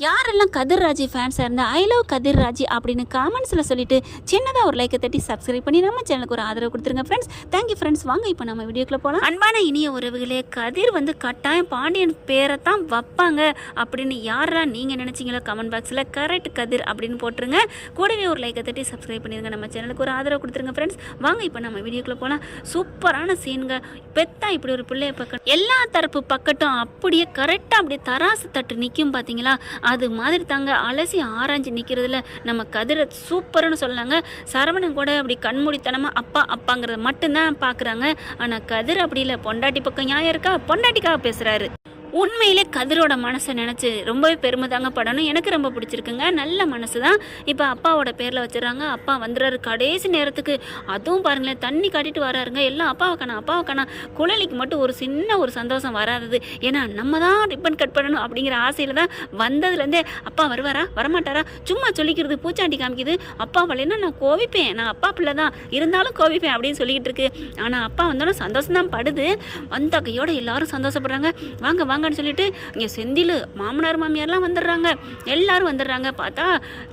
யாரெல்லாம் கதிர்ராஜி ஃபேன்ஸாக இருந்தால் I love கதிர்ராஜி அப்படின்னு காமெண்ட்ஸில் சொல்லிட்டு சின்னதாக ஒரு லைக்கை தட்டி சப்ஸ்கிரைப் பண்ணி நம்ம சேனலுக்கு ஒரு ஆதரவு கொடுத்துருங்க ஃப்ரெண்ட்ஸ் தேங்க்யூ ஃப்ரெண்ட்ஸ் வாங்க இப்போ நம்ம வீடியோக்குள்ளே போகலாம் அன்பான இனிய உறவுகளே கதிர் வந்து கட்டாயம் பாண்டியன் பேரை தான் வைப்பாங்க அப்படின்னு யாரெல்லாம் நீங்கள் நினச்சிங்களோ கமெண்ட் பாக்ஸில் கரெக்ட் கதிர் அப்படின்னு போட்டுருங்க. கூடவே ஒரு லைக்கை தட்டி சப்ஸ்கிரைப் பண்ணிடுங்க நம்ம சேனலுக்கு ஒரு ஆதரவு கொடுத்துருங்க ஃப்ரெண்ட்ஸ் வாங்க இப்போ நம்ம வீடியோக்குள்ளே போகலாம் சூப்பரான சீன்க பெத்தா இப்படி ஒரு பிள்ளைய பக்கம் எல்லா தரப்பு பக்கட்டும் அப்படியே கரெக்டாக அப்படியே தராசு தட்டு நிற்கும் பார்த்தீங்களா அது மாதிரி தாங்க அலசி ஆராய்ஞ்சு நிற்கிறதுல நம்ம கதிரை சூப்பர்னு சொல்லாங்க சரவணன் கூட அப்படி கண்மூடித்தனமாக அப்பா அப்பாங்கிறத மட்டும்தான் பார்க்குறாங்க ஆனால் கதிர் அப்படி இல்லை. பொண்டாட்டி பக்கம் நியாயம் இருக்கா? பொண்டாட்டிக்காக பேசுகிறாரு உண்மையிலே கதிரோட மனசை நினச்சி ரொம்பவே பெருமை தாங்க படணும். எனக்கு ரொம்ப பிடிச்சிருக்குங்க. நல்ல மனசு தான். இப்போ அப்பாவோட பேரில் வச்சிடறாங்க. அப்பா வந்துடுறாரு கடைசி நேரத்துக்கு. அதுவும் பாருங்களேன் தண்ணி காட்டிட்டு வராருங்க. எல்லாம் அப்பாவை காணா அப்பாவை காணா. குழலிக்கு மட்டும் ஒரு சின்ன ஒரு சந்தோஷம் வராதது. ஏன்னா நம்ம தான் ரிப்பன் கட் பண்ணணும் அப்படிங்கிற ஆசையில் தான் வந்ததுலேருந்தே அப்பா வருவாரா? வரமாட்டாரா? சும்மா சொல்லிக்கிறது பூச்சாண்டி காமிக்குது. அப்பா வரலைன்னா நான் கோவிப்பேன். நான் அப்பா பிள்ளை தான். இருந்தாலும் கோவிப்பேன் அப்படின்னு சொல்லிக்கிட்டு இருக்கு. ஆனால் அப்பா வந்தாலும் சந்தோஷம் தான் படுது. வந்த கையோட எல்லாரும் சந்தோஷப்படுறாங்க. வாங்க வாங்க வாங்கன்னு சொல்லிட்டு இங்கே செந்தில் மாமனார் மாமியார்லாம் வந்துடுறாங்க. எல்லாரும் வந்துடுறாங்க. பார்த்தா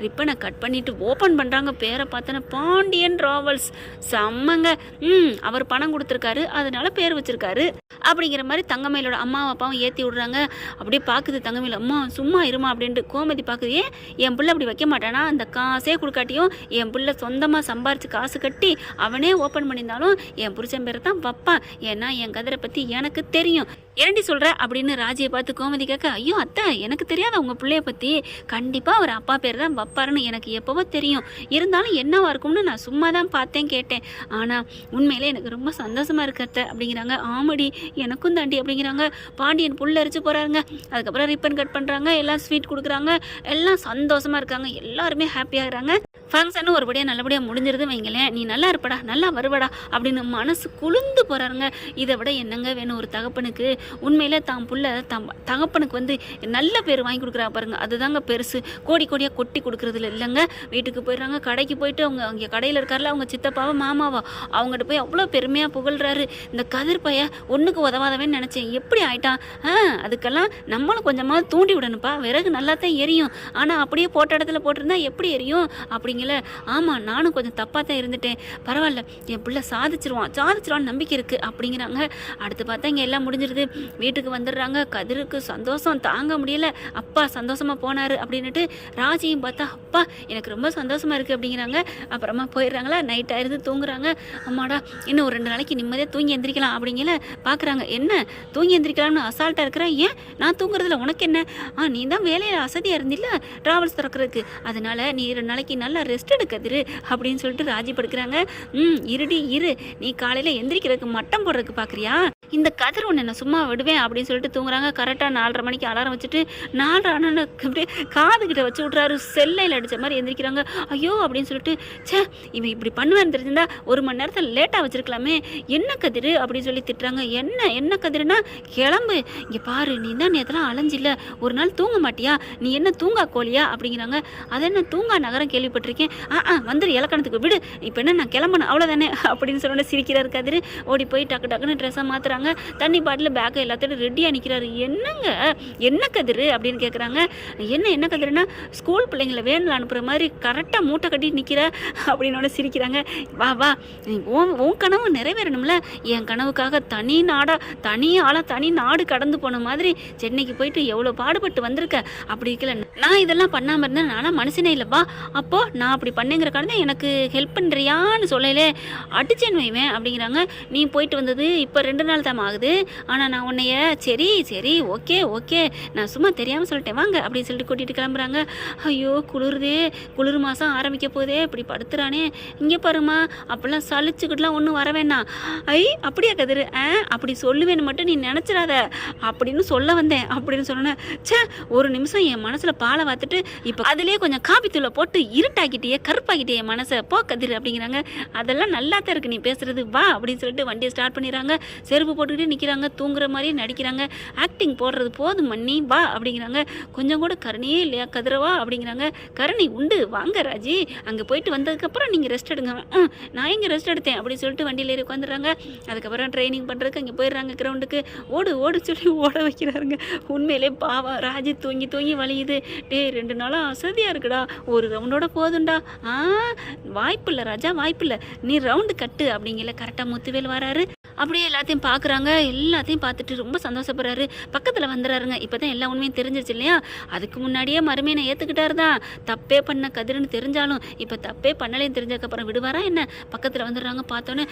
ரிப்பனை கட் பண்ணிட்டு ஓப்பன் பண்ணுறாங்க பேரை பார்த்தோன்னா பாண்டியன் ராவல்ஸ். செம்மங்க. ம் அவர் பணம் கொடுத்துருக்காரு. அதனால பேர் வச்சிருக்காரு. அப்படிங்கிற மாதிரி தங்கமயிலோட அம்மா அப்பாவும் ஏற்றி விடுறாங்க. அப்படியே பார்க்குது தங்கமயில். அம்மா சும்மா இருமா அப்படின்ட்டு கோமதி பார்க்குது ஏன்? என் பிள்ளை அப்படி வைக்க மாட்டானா? அந்த காசே கொடுக்காட்டியும் என் பிள்ளை சொந்தமாக சம்பாரித்து காசு கட்டி அவனே ஓப்பன் பண்ணியிருந்தாலும் என் புருஷன் பேரை தான் வைப்பான். ஏன்னா என் கதிரை பற்றி எனக்கு தெரியும். இரண்டி சொல்கிற அப்படின்னு ராஜியை பார்த்து கோமதி கேட்க ஐயோ அத்தை எனக்கு தெரியாத உங்கள் பிள்ளைய பற்றி கண்டிப்பாக அவர் அப்பா பேர் தான் வைப்பாருன்னு எனக்கு எப்போவோ தெரியும். இருந்தாலும் என்னவா இருக்கும்னு நான் சும்மா தான் பார்த்தேன் கேட்டேன். ஆனால் உண்மையிலே எனக்கு ரொம்ப சந்தோஷமாக இருக்கிறத அத்தை அப்படிங்கிறாங்க. ஆமடி எனக்கும் தாண்டி அப்படிங்கிறாங்க. பாண்டியன் புல் அரிச்சு போகிறாருங்க அதுக்கப்புறம் ரிப்பன் கட் பண்ணுறாங்க எல்லாம் ஸ்வீட் கொடுக்குறாங்க. எல்லாம் சந்தோஷமாக இருக்காங்க. எல்லாருமே ஹாப்பியாகிறாங்க ஃபங்க்ஷனும் ஒருபடியாக நல்லபடியாக முடிஞ்சிருது வைங்களேன். நீ நல்லா இருப்படா நல்லா வருவடா அப்படின்னு மனசு குளிர்ந்து போகிறாருங்க இதை விட என்னங்க வேணும் ஒரு தகப்பனுக்கு? உண்மையில் தான் புள்ள தம் தகப்பனுக்கு வந்து நல்ல பேர் வாங்கி கொடுக்குறா பாருங்கள் அதுதாங்க பெருசு. கோடி கோடியாக கொட்டி கொடுக்குறதுல இல்லைங்க. வீட்டுக்கு போயிடுறாங்க கடைக்கு போயிட்டு அவங்க அங்கே கடையில் இருக்கார்ல அவங்க சித்தப்பாவா மாமாவா அவங்ககிட்ட போய் அவ்வளோ பெருமையாக புகழ்றாரு. இந்த கதிர் ஒன்றுக்கு உதவாதவன்னு நினச்சேன். எப்படி ஆயிட்டான்? ஆ அதுக்கெல்லாம் நம்மளும் கொஞ்சமாக தூண்டி விடணும்ப்பா. விறகு நல்லா தான் எரியும். ஆனால் அப்படியே போட்ட இடத்துல போட்டிருந்தா எப்படி எரியும்? அப்படிங்கல. ஆமாம் நானும் கொஞ்சம் தப்பாக தான் இருந்துட்டேன். பரவாயில்ல என் பிள்ளை சாதிச்சிருவான். சாதிச்சிருவான்னு நம்பிக்கை இருக்குது அப்படிங்கிறாங்க. அடுத்து பார்த்தா இங்கே எல்லாம் முடிஞ்சிருது. வீட்டுக்கு வந்துடுறாங்க. கதிருக்கு சந்தோஷம் தாங்க முடியல. அப்பா சந்தோஷமாக போனார் அப்படின்னுட்டு ராஜியும் பார்த்தா அப்பா எனக்கு ரொம்ப சந்தோஷமாக இருக்குது அப்படிங்கிறாங்க. அப்புறமா போயிடுறாங்களா. நைட் ஆயிருந்து தூங்குறாங்க. அம்மாடா இன்னும் ஒரு ரெண்டு நாளைக்கு நிம்மதியாக தூங்கி எந்திரிக்கலாம் அப்படிங்கல. பார்க்குறாங்க என்ன? தூங்கி எந்திரிக்கலாம்னு அசால்ட்டாக இருக்கிறேன். ஏன்? நான் தூங்குறதுல உனக்கு என்ன? ஆ நீ தான் வேலையில் அசதியாக இருந்தில்ல? ட்ராவல்ஸ் திறக்கிறதுக்கு. அதனால் நீ ரெண்டு நாளைக்கு நல்லா ரெஸ்ட் எடுக்கதிரு அப்படின்னு சொல்லிட்டு ராஜி படுக்கிறாங்க. ம் இருடி இரு. நீ காலையில் எந்திரிக்கிறதுக்கு மட்டம் போடுறதுக்கு பார்க்குறியா இந்த கதிர் ஒன்று என்ன சும்மா விடுவேன் அப்படின்னு சொல்லிட்டு தூங்குறாங்க. கரெக்டாக நாலரை மணிக்கு அலாரம் வச்சுட்டு நாலரை ஆனால் அப்படியே காதுகிட்ட வச்சு விட்றாரு செல்லையில் அடித்த மாதிரி எந்திரிக்கிறாங்க. ஐயோ அப்படின்னு சொல்லிட்டு ச்சே இவன் இப்படி பண்ணுவேன் தெரிஞ்சிருந்தா ஒரு மணி நேரத்தில் லேட்டாக வச்சுருக்கலாமே. என்ன கதிர் அப்படின்னு சொல்லி திட்டுறாங்க. என்ன என்ன கதிர்னா கிளம்பு. இங்கே பாரு நீ தான் நேரத்தெல்லாம் அலைஞ்சில்ல. ஒரு நாள் தூங்க மாட்டியா? நீ என்ன தூங்கா கோழியா? அப்படிங்கிறாங்க. அது என்ன தூங்கா நகரம் கேள்விப்பட்டிருக்கேன். ஆ ஆ வந்துரு இலக்கணத்துக்கு விடு. இப்போ என்ன நான் கிளம்பணும்? அவ்வளோதானே அப்படின்னு சொன்ன சிரிக்கிறார் கதிர். ஓடி போய் டக்கு டக்குன்னு ட்ரெஸ்ஸை மாற்றுறாங்க தண்ணி பாட்டில் பேக்கை எல்லாத்தையும் ரெடியாக நிற்கிறாரு என்னங்க? என்ன கதிர்? அப்படின்னு கேட்குறாங்க என்ன என்ன கதிர்னா ஸ்கூல் பிள்ளைங்களை வேனில் அனுப்புகிற மாதிரி கரெக்டாக மூட்டை கட்டி நிற்கிற அப்படின்னோட சிரிக்கிறாங்க. வா வா. உன் உன் கனவு நிறைவேறணும்ல. என் கனவுக்காக தனி நாடாக தனி ஆளாக தனி நாடு கடந்து போன மாதிரி சென்னைக்கு போயிட்டு எவ்வளோ பாடுபட்டு வந்திருக்க? அப்படி இருக்கல. நான் இதெல்லாம் பண்ணாமல் இருந்தேன். நானும் மனுஷனே இல்லைப்பா அப்போ நான் அப்படி பண்ணேங்கிற காரணம் எனக்கு ஹெல்ப் பண்ணுறியான்னு சொல்லலே. அடிச்சேன் வைவேன் அப்படிங்கிறாங்க. நீ போயிட்டு வந்தது இப்போ ரெண்டு நாள் தான் ஆகுது ஆனால் நான் உன்னைய சரி சரி ஓகே ஓகே நான் சும்மா தெரியாமல் சொல்லிட்டேன் வாங்க அப்படின்னு சொல்லிட்டு கூட்டிகிட்டு கிளம்புறாங்க. ஐயோ குளிருதே குளிர் மாதம் ஆரம்பிக்க போதே இப்படி படுத்துறானே. இங்கே பாருமா அப்படிலாம் சலிச்சுக்கிட்டுலாம் ஒன்றும் வர வேணாம் ஐ அப்படியா கதிர்? ஆ அப்படி சொல்லுவேன்னு மட்டும் நீ நினச்சிடாத. அப்படின்னு சொல்ல வந்தேன் அப்படின்னு சொன்னேன் ச்சே ஒரு நிமிஷம் என் மனசில் பாலை வாத்துட்டு இப்போ அதுலேயே கொஞ்சம் காப்பி தூளை போட்டு இருட்டாக்கிட்டே கருப்பாக்கிட்டே என் மனசை. போ கதிர் அப்படிங்கிறாங்க. அதெல்லாம் நல்லா தான் இருக்கு நீ பேசுறது. வா அப்படின்னு சொல்லிட்டு வண்டியை ஸ்டார்ட் பண்ணிடுறாங்க. செருப்பு போட்டுக்கிட்டே நிற்கிறாங்க தூங்குற மாதிரியே நடிக்கிறாங்க. ஆக்டிங் போடுறது போதும் மண்ணி வா அப்படிங்கிறாங்க. கொஞ்சம் கூட கருணையே இல்லையா கதிரவா அப்படிங்கிறாங்க. கருணை உண்டு வாங்க ராஜி. அங்கே போயிட்டு வந்ததுக்கப்புறம் நீங்கள் ரெஸ்ட் எடுங்க. நான் எங்கே ரெஸ்ட் எடுத்தேன் அப்படின்னு சொல்லிட்டு வண்டியில் ஏறி உட்காந்துடுறாங்க அதுக்கப்புறம் ட்ரைனிங் பண்ணுறதுக்கு அங்கே போயிடுறாங்க கிரவுண்டுக்கு ஓடு ஓடு சொல்லி ஓட வைக்கிறாருங்க. உண்மையிலே பாவா ராஜி தூங்கி தூங்கி வலியுது. டேய் ரெண்டு நாளாக அசதியாக இருக்குடா. ஒரு ரவுண்டோட போதுண்டா ஆ வாய்ப்பில்லை ராஜா வாய்ப்பில்லை. நீ ரவுண்டு கட்டு அப்படிங்கல கரெக்டாக முத்துவேல் வராரு. அப்படியே எல்லாத்தையும் பார்க்குறாங்க எல்லாத்தையும் பார்த்துட்டு ரொம்ப சந்தோஷப்படுறாரு. பக்கத்தில் வந்துடுறாருங்க இப்போ தான் எல்லா உண்மையும் தெரிஞ்சிருச்சு இல்லையா? அதுக்கு முன்னாடியே மறுமையை ஏற்றுக்கிட்டாரு தான். தப்பே பண்ண கதிர்னு தெரிஞ்சாலும் இப்போ தப்பே பண்ணலைன்னு தெரிஞ்சதுக்கப்புறம் விடுவாரா என்ன? பக்கத்தில் வந்துடுறாங்க பார்த்தோன்னே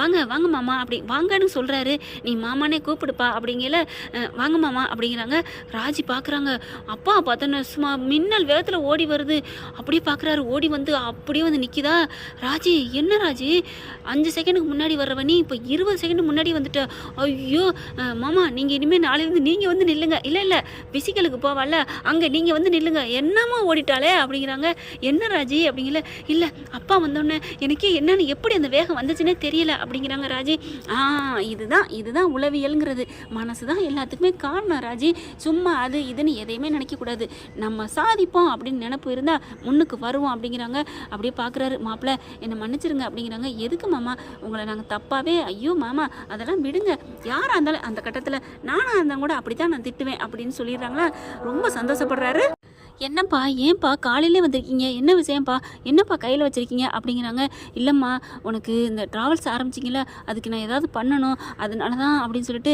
வாங்க வாங்க மாமா அப்படி வாங்கன்னு சொல்கிறாரு நீ மாமானே கூப்பிடுப்பா அப்படிங்கல வாங்க மாமா அப்படிங்கிறாங்க. ராஜி பார்க்குறாங்க அப்பா பார்த்தோன்னே சும்மா மின்னல் வேகத்தில் ஓடி வருது. அப்படியே பார்க்குறாரு ஓடி வந்து அப்படியே வந்து நிற்கிதா ராஜி என்ன ராஜி? அஞ்சு செகண்டுக்கு முன்னாடி வர்றவனி இப்போ இருபது செகண்ட் முன்னாடி வந்துட்டு ஐயோ மாமா நீங்கள் இனிமேல் நாளையிலேருந்து நீங்கள் வந்து நில்லுங்க. இல்லை இல்லை பிசிக்கலுக்கு போவால அங்கே நீங்கள் வந்து நில்லுங்க. என்னம்மா ஓடிட்டாளே? அப்படிங்கிறாங்க. என்ன ராஜி? அப்படிங்கல. இல்லை அப்பா வந்தோடனே எனக்கே என்னென்னு எப்படி அந்த வேகம் வந்துச்சுன்னே தெரியல. அப்படிங்கிறாங்க ராஜி. ஆ இதுதான் இதுதான் உளவியல்ங்கிறது. மனசு தான் எல்லாத்துக்குமே காரணம் ராஜி. சும்மா அது இதுன்னு எதையுமே நினைக்கக்கூடாது. நம்ம சாதிப்போம் அப்படின்னு நினப்பு இருந்தால் முன்னுக்கு வருவோம். அப்படிங்கிறாங்க. அப்படியே பார்க்குறாரு மாப்பிள்ளை என்னை மன்னிச்சிருங்க. அப்படிங்கிறாங்க. எதுக்கு மாமா? உங்களை நாங்கள் தப்பாவே ஐயோ மாமா அதெல்லாம் விடுங்க. யாராக இருந்தாலும் அந்த கட்டத்தில் நானாக இருந்தால் கூட அப்படி தான் நான் திட்டுவேன் அப்படின்னு சொல்லிடுறாங்களா? ரொம்ப சந்தோஷப்படுறாரு. என்னப்பா ஏன்பா காலையிலே வந்திருக்கீங்க? என்ன விஷயம்ப்பா? என்னப்பா கையில் வச்சுருக்கீங்க? அப்படிங்கிறாங்க. இல்லைம்மா உனக்கு இந்த ட்ராவல்ஸ் ஆரம்பிச்சிங்கள அதுக்கு நான் ஏதாவது பண்ணணும். அதனால தான் அப்படின்னு சொல்லிட்டு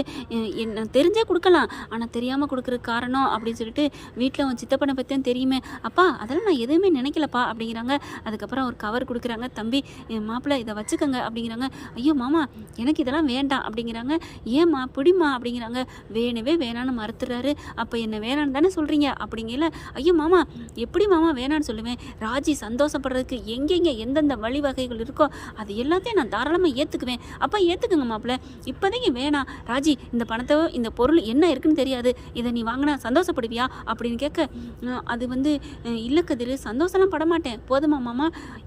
என்ன தெரிஞ்சே கொடுக்கலாம். ஆனால் தெரியாமல் கொடுக்குற காரணம் அப்படின்னு சொல்லிட்டு வீட்டில் உன் சித்தப்பனை பற்றியும் தெரியுமே. அப்பா அதெல்லாம் நான் எதுவுமே நினைக்கலப்பா அப்படிங்கிறாங்க. அதுக்கப்புறம் ஒரு கவர் கொடுக்குறாங்க. தம்பி என் மாப்பிள்ளை இதை வச்சுக்கோங்க அப்படிங்கிறாங்க. ஐயோ மாமா எனக்கு இதெல்லாம் வேண்டாம் அப்படிங்கிறாங்க. ஏம்மா பிடிமா அப்படிங்கிறாங்க. வேணவே வேணான்னு மறுத்துறாரு அப்போ என்ன வேணான்னு தானே சொல்கிறீங்க அப்படிங்கல ஐயோ மாமா எப்படி மாமா வேணான்னு சொல்லுவேன்? ராஜி சந்தோஷப்படுறதுக்கு எங்கெங்கே எந்தெந்த வழிவகைகள் இருக்கோ அது எல்லாத்தையும் நான் தாராளமாக ஏற்றுக்குவேன் அப்போ ஏற்றுக்குங்க மாப்பிள்ள. இப்போதைக்கு வேணாம். ராஜி இந்த பணத்தை இந்த பொருள் என்ன இருக்குன்னு தெரியாது. இதை நீ வாங்கினா சந்தோஷப்படுவியா? அப்படின்னு கேட்க அது வந்து அஹ், இல்லை சந்தோஷம்லாம் பட மாட்டேன் போதுமா மாமா?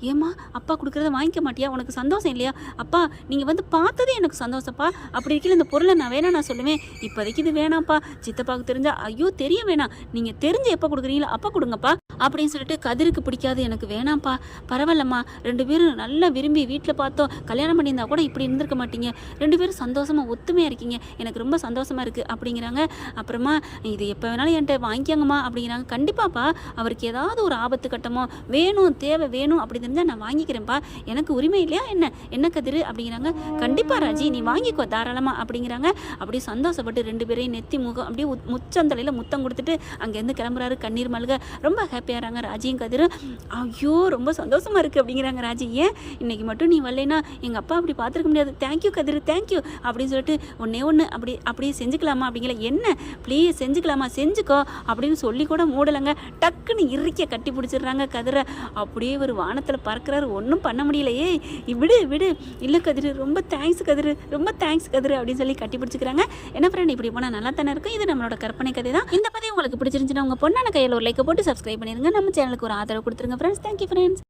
ஏம்மா அப்பா கொடுக்குறத வாங்கிக்க மாட்டியா? உனக்கு சந்தோஷம் இல்லையா? அப்பா நீங்கள் வந்து பார்த்ததே எனக்கு சந்தோஷப்பா. அப்படி இருக்கல இந்த பொருளை நான் வேணாம் நான் சொல்லுவேன். இப்போதைக்கு இது வேணாம்ப்பா. சித்தப்பாவுக்கு தெரிஞ்சால் ஐயோ தெரிய வேணாம். நீங்கள் தெரிஞ்சு எப்போ கொடுக்குறீங்களோ அப்போ கொடுங்கப்பா. அப்படின்னு சொல்லிட்டு கதிருக்கு பிடிக்காது எனக்கு வேணாம்ப்பா. பரவாயில்லம்மா. ரெண்டு பேரும் நல்லா விரும்பி வீட்டில் பார்த்தோம். கல்யாணம் பண்ணியிருந்தா கூட இப்படி இருந்திருக்க மாட்டீங்க. ரெண்டு பேரும் சந்தோஷமாக ஒத்துமையாக இருக்கீங்க. எனக்கு ரொம்ப சந்தோஷமாக இருக்குது அப்படிங்கிறாங்க. அப்புறமா இது எப்போ வேணாலும் என்கிட்ட வாங்கிக்கோங்கம்மா அப்படிங்கிறாங்க. கண்டிப்பாப்பா அவருக்கு ஏதாவது ஒரு ஆபத்து கட்டமோ வேணும் தேவை வேணும் அப்படி தெரிஞ்சால் நான் வாங்கிக்கிறேன்ப்பா. எனக்கு உரிமை இல்லையா என்ன? என்ன கதிரு? அப்படிங்கிறாங்க. கண்டிப்பாக ராஜி நீ வாங்கிக்கோ தாராளமாக அப்படிங்கிறாங்க. அப்படியே சந்தோஷப்பட்டு ரெண்டு பேரையும் நெத்தி முகம் அப்படியே உத்- முச்சந்தலையில் முத்தம் கொடுத்துட்டு அங்கேருந்து கிளம்புறாரு கண்ணீர் மல்க. ரொம்ப ஹாப்பி ஹாப்பியாகிறாங்க ராஜியும் கதிரும் ஐயோ ரொம்ப சந்தோஷமா இருக்குது அப்படிங்கிறாங்க ராஜி. ஏன்? இன்னைக்கு மட்டும் நீ வரலைன்னா எங்கள் அப்பா அப்படி பார்த்துருக்க முடியாது. தேங்க்யூ கதிர் தேங்க்யூ அப்படின்னு சொல்லிட்டு ஒன்றே ஒன்று அப்படி அப்படியே செஞ்சுக்கலாமா அப்படிங்கிற என்ன? ப்ளீஸ் செஞ்சுக்கலாமா? செஞ்சுக்கோ அப்படின்னு சொல்லி கூட மூடலைங்க. டக்குன்னு இறுக்கிய கட்டி பிடிச்சிடுறாங்க கதிரை. அப்படியே ஒரு வானத்தில் பறக்கிறாரு. ஒன்றும் பண்ண முடியலையே விடு விடு. இல்லை கதிர் ரொம்ப தேங்க்ஸ் கதிர். ரொம்ப தேங்க்ஸ் கதிர் அப்படின்னு சொல்லி கட்டி பிடிச்சிக்கிறாங்க. என்ன ஃப்ரெண்ட் இப்படி போனால் நல்லா தானே இருக்கும்? இது நம்மளோட கற்பனை கதை தான் இந்த பதிவு உங்களுக்கு பிடிச்சிருந்துச்சுன்னா உங்கள் பொண்ணான கையில் ஒரு லைக்கை போட்டு சப்ஸ்கிரைப் பண்ணிருங்க நம்ம சேனலுக்கு ஒரு ஆதரவு கொடுத்துருங்க ஃப்ரெண்ட்ஸ் தேங்க்யூ ஃப்ரெண்ட்ஸ்